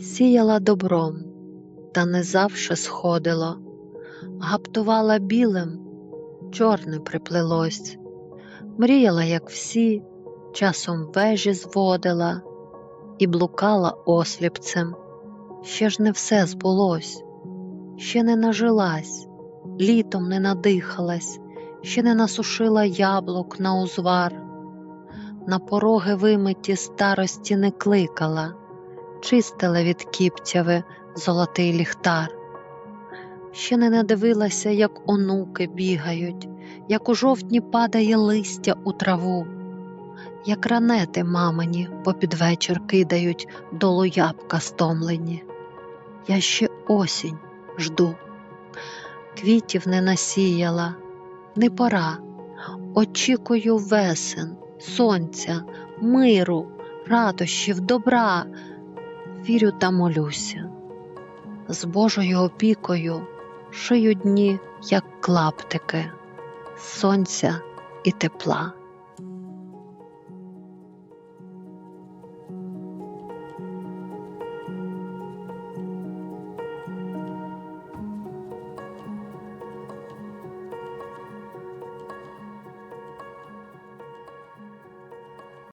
Сіяла добром, та не завше сходило, гаптувала білим, чорне приплелось, мріяла, як всі, часом вежі зводила і блукала осліпцем. Ще ж не все збулось, ще не нажилась, літом не надихалась, ще не насушила яблук на узвар, на пороги вимиті старості не кликала, чистила від кіптяви золотий ліхтар. Ще не надивилася, як онуки бігають, як у жовтні падає листя у траву, як ранети мамині попід вечір кидають долу ябка стомлені. Я ще осінь жду, квітів не насіяла, не пора. Очікую весен, сонця, миру, радощів, добра. Вірю та молюся. З Божою опікою шию дні, як клаптики, сонця і тепла.